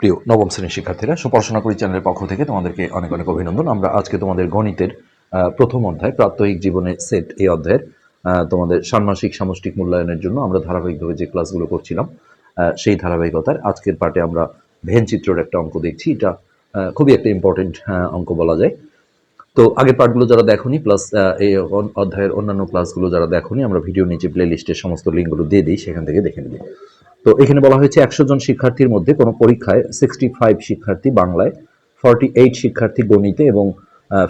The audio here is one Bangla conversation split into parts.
প্রিয় নবম শ্রেণির শিক্ষার্থীরা, সুপড়াশোনা করি চ্যানেলের পক্ষ থেকে তোমাদেরকে অনেক অনেক অভিনন্দন। আমরা আজকে তোমাদের গণিতের প্রথম অধ্যায়, প্রাত্যহিক জীবনের সেট এই অধ্যায়ের তোমাদের ষান্মাসিক সামষ্টিক মূল্যায়নের জন্য আমরা ধারাবাহিকভাবে যে ক্লাসগুলো করছিলাম সেই ধারাবাহিকতার আজকের পার্টে আমরা ভেন চিত্রের একটা অঙ্ক দেখছি। এটা খুবই একটা ইম্পর্টেন্ট অঙ্ক বলা যায়। তো আগের পার্টগুলো যারা দেখোনি প্লাস এই অধ্যায়ের অন্যান্য ক্লাসগুলো যারা দেখোনি, আমরা ভিডিও নিচে প্লে লিস্টের সমস্ত লিঙ্কগুলো দিয়ে দিই, সেখান থেকে দেখে নিবে। তো এখানে বলা হয়েছে একশো জন শিক্ষার্থীর মধ্যে কোনো পরীক্ষায় সিক্সটি ফাইভ শিক্ষার্থী বাংলায় ফর্টি এইট শিক্ষার্থী গণিতে এবং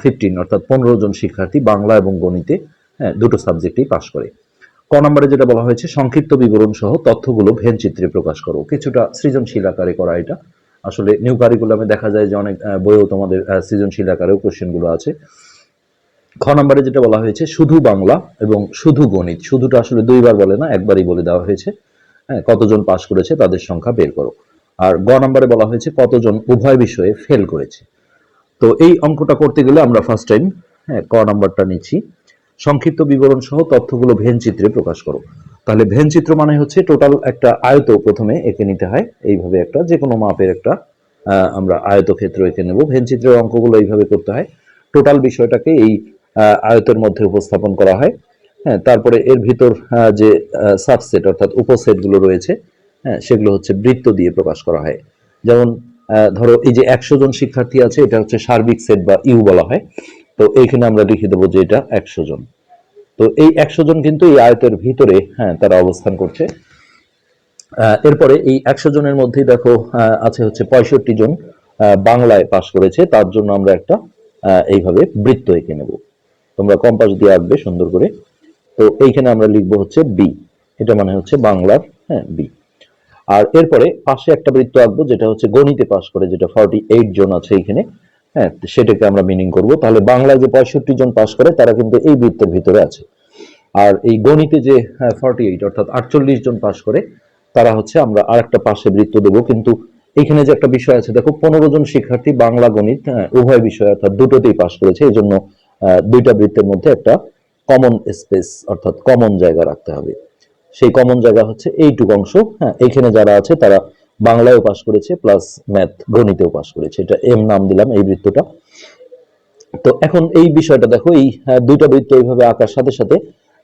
ফিফটিন অর্থাৎ পনেরো জন শিক্ষার্থী বাংলা এবং গণিতে হ্যাঁ, দুটো সাবজেক্টেই পাশ করে। ক নম্বরে যেটা বলা হয়েছে সংক্ষিপ্ত বিবরণ সহ তথ্যগুলো ভেন চিত্রে প্রকাশ করো। কিছুটা সৃজনশীল আকারে করা এটা। আসলে নিউ কারিকুলামে দেখা যায় যে অনেক বইও তোমাদের সৃজনশীল আকারেও কোশ্চেনগুলো আছে। খ নম্বরে যেটা বলা হয়েছে শুধু বাংলা এবং শুধু গণিত। শুধুটা আসলে দুইবার বলে না একবারই বলে দেওয়া হয়েছে। হ্যাঁ কতজন পাশ করেছে তাদের সংখ্যা বের করো। আর গ নম্বরে বলা হয়েছে কতজন উভয় বিষয়ে ফেল করেছে। তো এই অঙ্কটা করতে গেলে আমরা ফার্স্ট টাইম হ্যাঁ ক নাম্বারটা নিচ্ছি। সংক্ষিপ্ত বিবরণ সহ তথ্যগুলো ভেন চিত্রে প্রকাশ করো। তাহলে ভেন চিত্র মানে হচ্ছে টোটাল একটা আয়ত প্রথমে এঁকে নিতে হয়। এইভাবে একটা যে কোনো মাপের একটা আমরা আয়তক্ষেত্র এঁকে নেব। ভেন চিত্রের অঙ্কগুলো এইভাবে করতে হয়। টোটাল বিষয়টাকে এই আয়তের মধ্যে উপস্থাপন করা হয়। হ্যাঁ তারপরে এর ভিতর যে সাবসেট অর্থাৎ উপসেটগুলো রয়েছে হ্যাঁ সেগুলো হচ্ছে বৃত্ত দিয়ে প্রকাশ করা হয়। যেমন ধরো এই যে একশো জন শিক্ষার্থী আছে, এটা হচ্ছে সার্বিক সেট বা ইউ বলা হয়। তো এইখানে আমরা লিখে দেবো যে এটা একশো জন। তো এই একশো জন কিন্তু এই আয়তের ভিতরে হ্যাঁ তারা অবস্থান করছে। এরপরে এই একশো জনের মধ্যেই দেখো আছে হচ্ছে পঁয়ষট্টি জন বাংলায় পাশ করেছে। তার জন্য আমরা একটা এইভাবে বৃত্ত এঁকে নেব। তোমরা কম্পাস দিয়ে আঁকবে সুন্দর করে। তো এইখানে আমরা লিখব হচ্ছে বি এটা মানে হচ্ছে বাংলার হ্যাঁ বি আর এরপরে পাশে একটা বৃত্ত আঁকবো যেটা হচ্ছে গণিতে পাশ করে যেটা ফর্টি এইট জন আছে এইখানে হ্যাঁ সেটাকে আমরা মিনিং করব। তাহলে বাংলায় যে পঁয়ষট্টি জন পাশ করে তারা কিন্তু এই বৃত্তের ভিতরে আছে। আর এই গণিতে যে ফর্টি এইট অর্থাৎ আটচল্লিশ জন পাশ করে তারা হচ্ছে আমরা আরেকটা পাশে বৃত্ত দেব। কিন্তু এখানে যে একটা বিষয় আছে দেখো পনেরো জন শিক্ষার্থী বাংলা গণিত হ্যাঁ, উভয় বিষয় অর্থাৎ দুটোতেই পাশ করেছে। এই জন্য দুইটা বৃত্তের মধ্যে একটা কমন স্পেস অর্থাৎ কমন জায়গা রাখতে হবে। সেই কমন জায়গা হচ্ছে এইটুকু অংশ। হ্যাঁ এইখানে যারা আছে, তারা বাংলায়ও পাশ করেছে প্লাস ম্যাথ গণিতেও পাশ করেছে। এটা এম নাম দিলাম এই বৃত্তটা। তো এখন এই বিষয়টা দেখো, এই দুইটা বৃত্ত এইভাবে আঁকার সাথে সাথে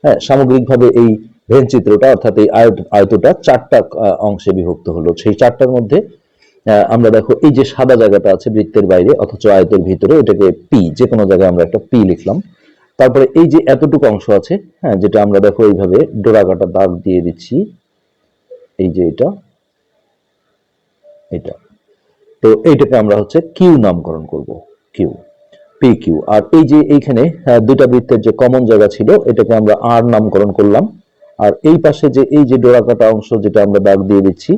হ্যাঁ সামগ্রিকভাবে এই ভেন চিত্রটা, অর্থাৎ এই আয়ত, আয়তটা চারটা অংশে বিভক্ত হলো। সেই চারটার মধ্যে আমরা দেখো এই যে সাদা জায়গাটা আছে বৃত্তের বাইরে, অথচ আয়তের ভিতরে, এটাকে পি যে কোনো জায়গায় আমরা একটা পি লিখলাম। তারপরে এই যে এতটুকু অংশ আছে হ্যাঁ যেটা আমরা দেখো এইভাবে ডোরাকাটা দাগ দিয়ে দিচ্ছি। এই যে এটা এটা। তো এইটাকে আমরা হচ্ছে কিউ নামকরণ করব কিউ পি কিউ আর এই যে এইখানে আহ, দুইটা বৃত্তের যে কমন জায়গা ছিল এটাকে আমরা আর নামকরণ করলাম। আর এই পাশে যে এই যে ডোরাকাটা অংশ যেটা আমরা দাগ দিয়ে দিচ্ছি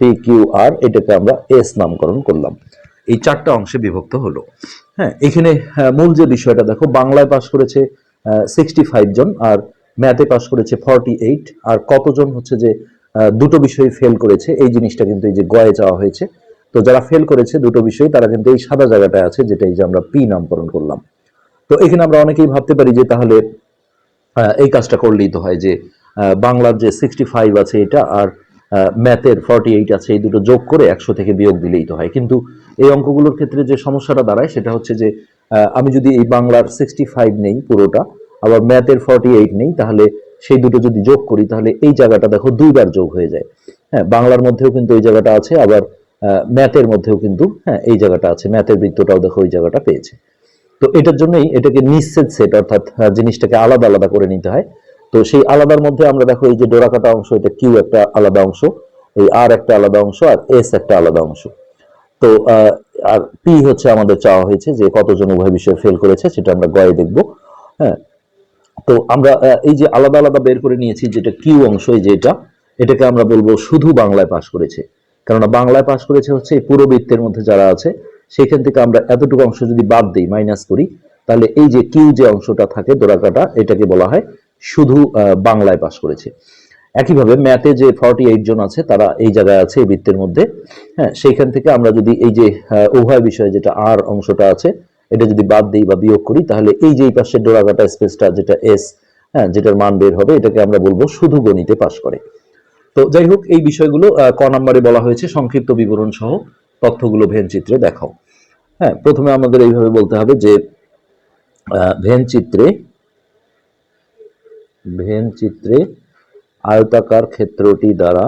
পি কিউ আর এটাকে আমরা এস নামকরণ করলাম। এই চারটা অংশে বিভক্ত হলো। হ্যাঁ এখানে মূল যে বিষয়টা, দেখো, বাংলায় পাশ করেছে সিক্সটি ফাইভ জন, আর ম্যাথে পাশ করেছে ফর্টি এইট আর কতজন হচ্ছে যে দুটো বিষয়ে ফেল করেছে, এই জিনিসটা কিন্তু এই যে গয়ে যাওয়া হয়েছে। তো যারা ফেল করেছে দুটো বিষয়, তারা কিন্তু এই সাদা জায়গাটায় আছে, যেটা এই যে আমরা পি নামকরণ করলাম। তো এখানে আমরা অনেকেই ভাবতে পারি যে তাহলে এই কাজটা করলেই তো হয় যে বাংলার যে সিক্সটি ফাইভ আছে এটা, আর ম্যাথের ফর্টি এইট আছে, এই দুটো যোগ করে একশো থেকে বিয়োগ দিলেই তো হয়। কিন্তু এই অঙ্কগুলোর ক্ষেত্রে যে সমস্যাটা দাঁড়ায়, সেটা হচ্ছে যে আমি যদি এই বাংলার সিক্সটি ফাইভ নেই পুরোটা, আবার ম্যাথের ফর্টি এইট নেই, তাহলে সেই দুটো যদি যোগ করি, তাহলে এই জায়গাটা দেখো দুইবার যোগ হয়ে যায়। হ্যাঁ বাংলার মধ্যেও কিন্তু এই জায়গাটা আছে, আবার ম্যাথের মধ্যেও কিন্তু হ্যাঁ এই জায়গাটা আছে, ম্যাথের বৃত্তটাও দেখো ওই জায়গাটা পেয়েছে। তো এটার জন্যই এটাকে নিঃসেদ সেট অর্থাৎ জিনিসটাকে আলাদা আলাদা করে নিতে হয়। তো সেই আলাদার মধ্যে আমরা দেখো এই যে ডোরাকাটা অংশ, এটা কিউ একটা আলাদা অংশ, এই আর একটা আলাদা অংশ আর এস একটা আলাদা অংশ। তো আর পি হচ্ছে আমাদের চাওয়া হয়েছে যে কতজন উভয় বিষয়ে ফেল করেছে, সেটা আমরা গয়ে দেখব হ্যাঁ। তো আমরা এই যে আলাদা আলাদা বের করে নিয়েছি যেটা কিউ অংশ, এই যে এটা, এটাকে আমরা বলব শুধু বাংলায় পাশ করেছে। কেননা বাংলায় পাশ করেছে হচ্ছে এই পুরো বৃত্তের মধ্যে যারা আছে, সেখান থেকে আমরা এতটুকু অংশ যদি বাদ দিই মাইনাস করি, তাহলে এই যে কিউ যে অংশটা থাকে দোরাকাটা এটাকে বলা হয় শুধু বাংলায় পাশ করেছে। একইভাবে ম্যাথে যে ফর্টি এইট জন আছে, তারা এই জায়গায় আছে, এই বৃত্তের মধ্যে। হ্যাঁ সেইখান থেকে আমরা যদি এই যে উভয় বিষয়ে যেটা আর অংশটা আছে, এটা যদি বাদ দিই বা বিয়োগ করি, তাহলে এই যে এই পাশের ডোরাকাটা স্পেসটা যেটা এস হ্যাঁ যেটার মান বের হবে, এটাকে আমরা বলব শুধু গণিতে পাশ করে। তো যাই হোক, এই বিষয়গুলো ক নাম্বারে বলা হয়েছে, সংক্ষিপ্ত বিবরণ সহ তথ্যগুলো ভেন চিত্রে দেখাও। হ্যাঁ প্রথমে আমাদের এইভাবে বলতে হবে যে ভেন চিত্রে ভেন চিত্রে আয়তাকার ক্ষেত্রটি দ্বারা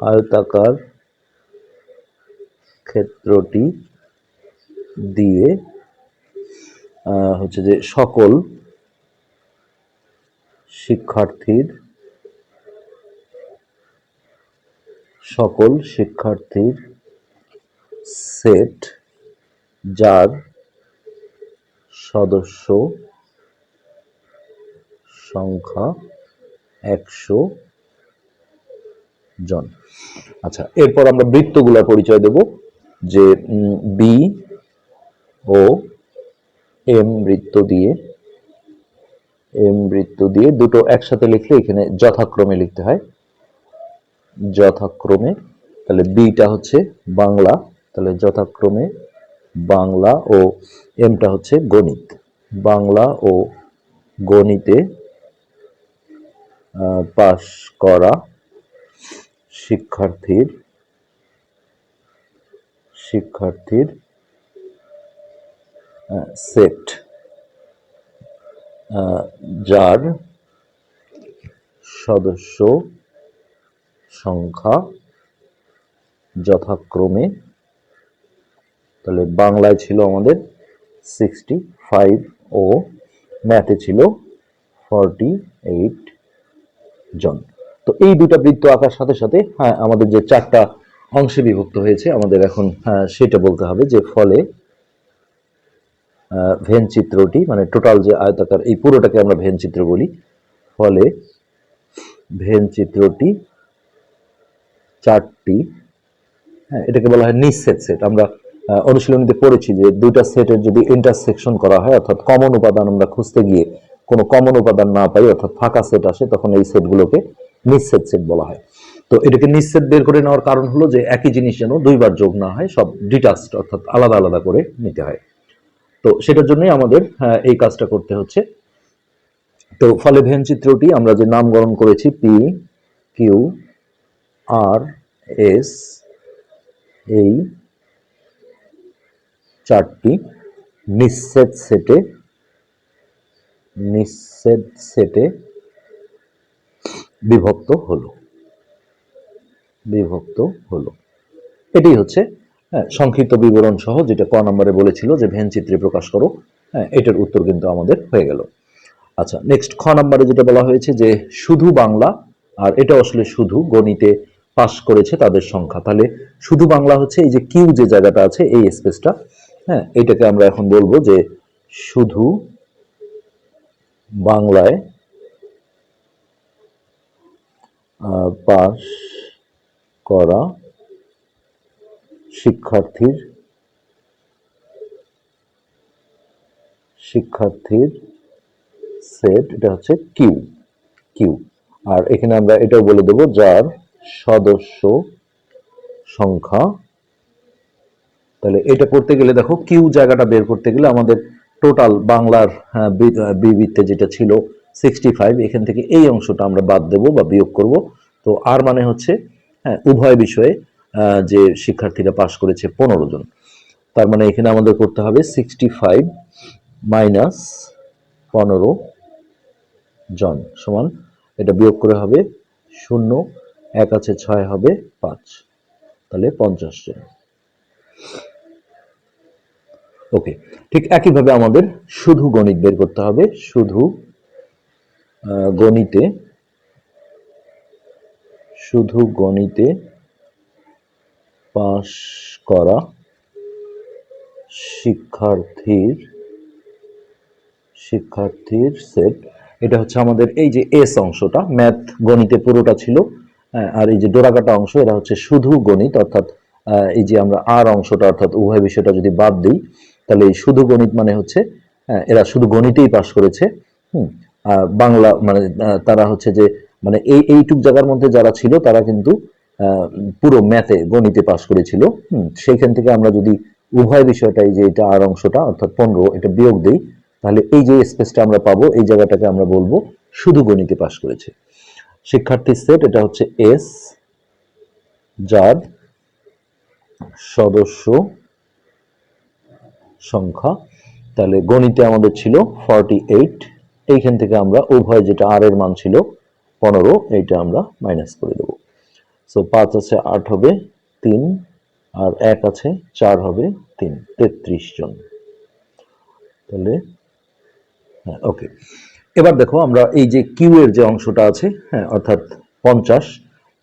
আয়তাকার ক্ষেত্রটি দিয়ে হচ্ছে যে সকল শিক্ষার্থীর সকল শিক্ষার্থীর সেট যার সদস্য সংখ্যা একশো জন। আচ্ছা এরপর আমরা বৃত্তগুলোর পরিচয় দেব, যে বি ও এম বৃত্ত দিয়ে এম বৃত্ত দিয়ে দুটো একসাথে লিখলে এখানে যথাক্রমে লিখতে হয়। যথাক্রমে, তাহলে বিটা হচ্ছে বাংলা, তাহলে যথাক্রমে বাংলা ও এমটা হচ্ছে গণিত। বাংলা ও গণিতে পাশ করা শিক্ষার্থীর শিক্ষার্থীর সেট যার সদস্য সংখ্যা যথাক্রমে, তাহলে বাংলায় ছিল আমাদের সিক্সটি ফাইভ ও ম্যাথে ছিল ফর্টি এইট জন। তো এই দুটা বৃত্ত আঁকার সাথে সাথে হ্যাঁ আমাদের যে চারটা অংশে বিভক্ত হয়েছে আমাদের এখন হ্যাঁ, সেটা বলতে হবে যে ফলে ভেন চিত্রটি মানে টোটাল যে আয়তাকার এই পুরোটাকে আমরা ভেন চিত্র বলি। ফলে ভেন চিত্রটি চারটি হ্যাঁ এটাকে বলা হয় নিঃসেট সেট আমরা অনুশীলনীতে পড়েছি যে দুইটা সেটের যদি ইন্টারসেকশন করা হয় অর্থাৎ কমন উপাদান আমরা খুঁজতে গিয়ে কোনো কমন উপাদান না পাই, অর্থাৎ ফাঁকা সেট আসে, তখন এই সেটগুলোকে নিঃসেট সেট বলা হয়। তো এটাকে নিঃসেট বের করে নেওয়ার কারণ হলো যে একই জিনিস যেন দুইবার যোগ না হয়, সব ডিটাচড অর্থাৎ আলাদা আলাদা করে নিতে হয়। তো সেটার জন্যই আমাদের এই কাজটা করতে হচ্ছে। তো ফলে ভেন চিত্রটি আমরা যে নামকরণ করেছি পি কিউ আর এস এই চারটি নিঃসেট সেটে নিঃসেট সেটে বিভক্ত হলো। বিভক্ত হলো। এটাই হচ্ছে হ্যাঁ, সংক্ষিপ্ত বিবরণ সহ যেটা ক নম্বরে বলেছিল যে ভেন চিত্রে প্রকাশ করো হ্যাঁ এটার উত্তর কিন্তু আমাদের হয়ে গেল। আচ্ছা নেক্সট খ নম্বরে যেটা বলা হয়েছে যে শুধু বাংলা আর এটা আসলে শুধু গণিতে পাশ করেছে তাদের সংখ্যা। তাহলে শুধু বাংলা হচ্ছে এই যে কিউ যে জায়গাটা আছে এই স্পেসটা হ্যাঁ এটাকে আমরা এখন বলব যে শুধু বাংলায় পাশ করা শিক্ষার্থীর শিক্ষার্থীর সেট, এটা হচ্ছে কিউ কিউ। আর এখানে আমরা এটাও বলে দেব, যার সদস্য সংখ্যা, তাহলে এটা করতে গেলে দেখো কিউ জায়গাটা বের করতে গেলে আমাদের টোটাল বাংলার হ্যাঁ, বিবৃত্তে যেটা ছিল সিক্সটি ফাইভ এখান থেকে এই অংশটা আমরা বাদ দেব বা বিয়োগ করব। তো আর মানে হচ্ছে হ্যাঁ উভয় বিষয়ে যে শিক্ষার্থীরা পাশ করেছে পনেরো জন। তার মানে এখানে আমাদের করতে হবে সিক্সটি ফাইভ মাইনাস পনেরো জন সমান এটা বিয়োগ করে হবে শূন্য এক আছে ছয় হবে পাঁচ। তাহলে পঞ্চাশ জন। ওকে ঠিক একইভাবে আমাদের শুধু গণিত বের করতে হবে। শুধু গণিতে শুধু গণিতে পাশ করা শিক্ষার্থীর শিক্ষার্থীর সেট। এটা হচ্ছে আমাদের এই যে এস অংশটা, ম্যাথ গণিতে পুরোটা ছিল। আর এই যে ডোরাকাটা অংশ, এটা হচ্ছে শুধু গণিত, অর্থাৎ এই যে আমরা আর অংশটা, অর্থাৎ উভয় বিষয়টা যদি বাদ দিই তাহলে শুধু গণিত মানে হচ্ছে হ্যাঁ, এরা শুধু গণিতেই পাশ করেছে হুম বাংলা মানে তারা হচ্ছে যে মানে এই এইটুক জায়গার মধ্যে যারা ছিল তারা কিন্তু পুরো ম্যাথে গণিতে পাশ করেছিল সেইখান থেকে আমরা যদি উভয় বিষয়টাই যে এটা আর অংশটা অর্থাৎ পনেরো এটা বিয়োগ দেই তাহলে এই যে স্পেসটা আমরা পাবো এই জায়গাটাকে আমরা বলব শুধু গণিতে পাশ করেছে। শিক্ষার্থীর সেট এটা হচ্ছে এস যার সদস্য সংখ্যা। তাহলে গণিতে আমাদের ছিল ফর্টি এইট এইখান থেকে আমরা উভয় যেটা আর এর মান ছিল পনেরো, এইটা আমরা মাইনাস করে দেব। সো পাঁচ আছে, আট হবে, তিন। আর এক আছে, চার হবে, তিন। তেত্রিশ জন। তাহলে হ্যাঁ ওকে এবার দেখো আমরা এই যে কিউ এর যে অংশটা আছে হ্যাঁ অর্থাৎ পঞ্চাশ,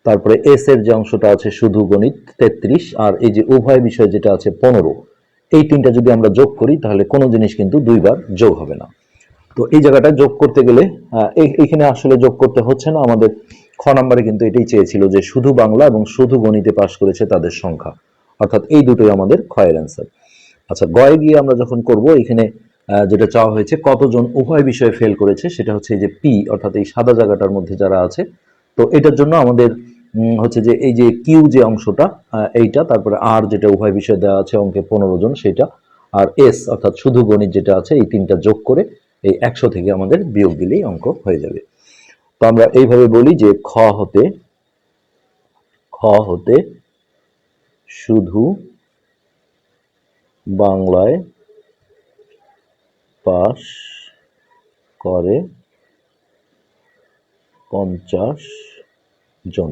তারপরে এস এর যে অংশটা আছে শুধু গণিত তেত্রিশ, আর এই যে উভয় বিষয় যেটা আছে পনেরো। এই তিনটা যদি আমরা যোগ করি, তাহলে কোনো জিনিস কিন্তু দুইবার যোগ হবে না। তো এই জায়গাটা যোগ করতে গেলে এইখানে আসলে যোগ করতে হচ্ছে না। আমাদের খ নম্বরে কিন্তু এটাই চেয়েছিল যে শুধু বাংলা এবং শুধু গণিতে পাশ করেছে তাদের সংখ্যা। অর্থাৎ এই দুটোই আমাদের ক্ষয়ের অ্যান্সার আচ্ছা গয়ে গিয়ে আমরা যখন করব, এখানে যেটা চাওয়া হয়েছে, কতজন উভয় বিষয়ে ফেল করেছে, সেটা হচ্ছে এই যে পি অর্থাৎ এই সাদা জায়গাটার মধ্যে যারা আছে, তো এটার জন্য আমাদের হচ্ছে যে এই যে কিউ যে অংশটা এইটা, তারপরে আর যেটা উভয় বিষয় দেওয়া আছে অঙ্কে পনেরো জন, সেটা, আর এস অর্থাৎ শুধু গণিত যেটা আছে, এই তিনটা যোগ করে এই একশো থেকে আমাদের বিয়োগ দিলেই অঙ্ক হয়ে যাবে। তো আমরা এইভাবে বলি যে খ হতে খ হতে শুধু বাংলায় পাস করে পঞ্চাশ জন।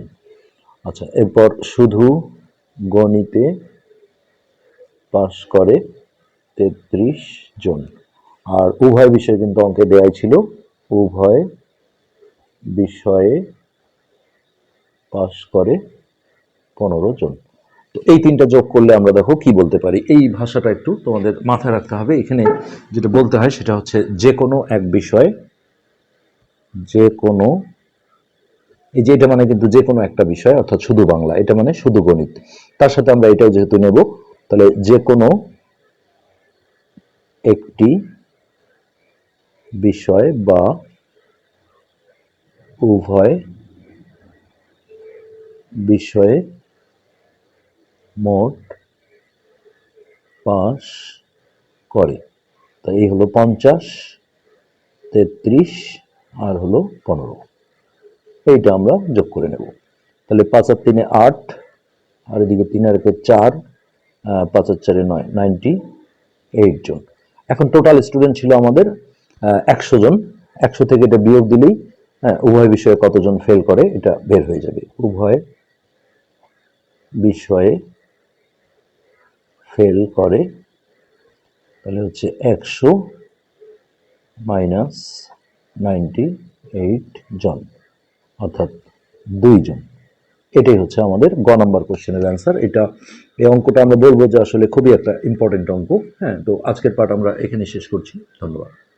আচ্ছা এরপর শুধু গণিতে পাস করে তেত্রিশ জন। আর উভয় বিষয় কিন্তু অঙ্কে দেয়াই ছিল। উভয় বিষয়ে পাস করে পনেরো জন। তো এই তিনটা যোগ করলে আমরা দেখো কি বলতে পারি। এই ভাষাটা একটু তোমাদের মাথায় রাখতে হবে। এখানে যেটা বলতে হয় সেটা হচ্ছে যে কোনো এক বিষয়, যে কোনো এই যে এটা মানে কিন্তু যে কোনো একটা বিষয়, অর্থাৎ শুধু বাংলা, এটা মানে শুধু গণিত। তার সাথে আমরা এটাও যেহেতু নেব, তাহলে যে কোনো একটি বিষয় বা উভয় বিষয়ে মোট পাস করে। তাই এই হলো পঞ্চাশ, তেত্রিশ, আর হলো পনেরো। এইটা আমরা যোগ করে নেব। তাহলে পাঁচ আর তিনে আট, আর এদিকে তিন আর একে চার পাঁচ আর চারে নয়, নাইনটি এইট জন। এখন টোটাল স্টুডেন্ট ছিল আমাদের একশো জন। একশো থেকে এটা বিয়োগ দিলেই উভয় বিষয়ে কতজন ফেল করে এটা বের হয়ে যাবে। উভয় বিষয়ে ফেল করে, তাহলে হচ্ছে একশো মাইনাস নাইনটি এইট জন। অর্থাৎ দুইজন। এটাই হচ্ছে আমাদের গ নম্বর কোশ্চেনের অ্যান্সার। এটা এই অঙ্কটা আমরা বলব যে আসলে খুবই একটা ইম্পর্টেন্ট অঙ্ক। হ্যাঁ তো আজকের পাঠ আমরা এখানে শেষ করছি। ধন্যবাদ।